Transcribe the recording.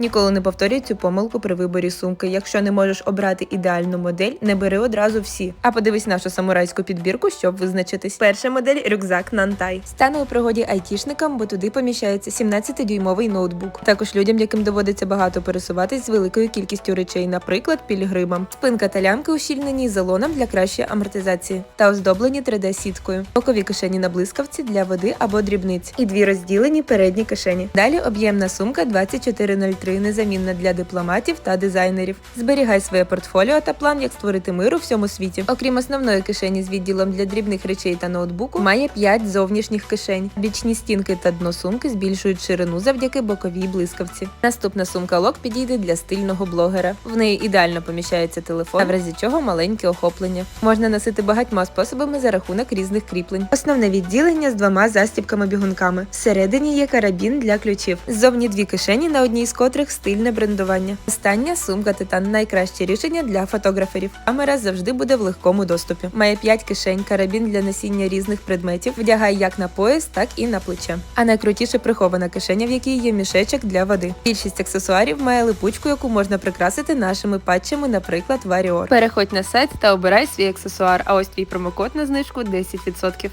Ніколи не повторюй цю помилку при виборі сумки. Якщо не можеш обрати ідеальну модель, не бери одразу всі. А подивись нашу самурайську підбірку, щоб визначитись. Перша модель рюкзак Нантай. Стане у пригоді айтішникам, бо туди поміщається 17-дюймовий ноутбук. Також людям, яким доводиться багато пересуватись з великою кількістю речей, наприклад, пілігримам. Спинка та лямки ущільнені залоном для кращої амортизації та оздоблені 3D-сіткою. Бокові кишені на блискавці для води або дрібниць. І дві розділені передні кишені. Далі об'ємна сумка 2403, незамінна для дипломатів та дизайнерів. Зберігай своє портфоліо та план, як створити мир у всьому світі. Окрім основної кишені з відділом для дрібних речей та ноутбуку, має 5 зовнішніх кишень. Бічні стінки та дно сумки збільшують ширину завдяки боковій блискавці. Наступна сумка лок підійде для стильного блогера. В неї ідеально поміщається телефон, а в разі чого маленьке охоплення. Можна носити багатьма способами за рахунок різних кріплень. Основне відділення з двома застібками-бігунками. Всередині є карабін для ключів. Ззовні дві кишені, на одній з котрих стильне брендування. Остання сумка Титан найкраще рішення для фотограферів. Камера завжди буде в легкому доступі. Має 5 кишень, карабін для носіння різних предметів, вдягає як на пояс, так і на плече. А найкрутіше прихована кишеня, в якій є мішечок для води. Більшість аксесуарів має липучку, яку можна прикрасити нашими патчами, наприклад, Варіор. Переходь на сайт та обирай свій аксесуар. А ось твій промокод на знижку 10%.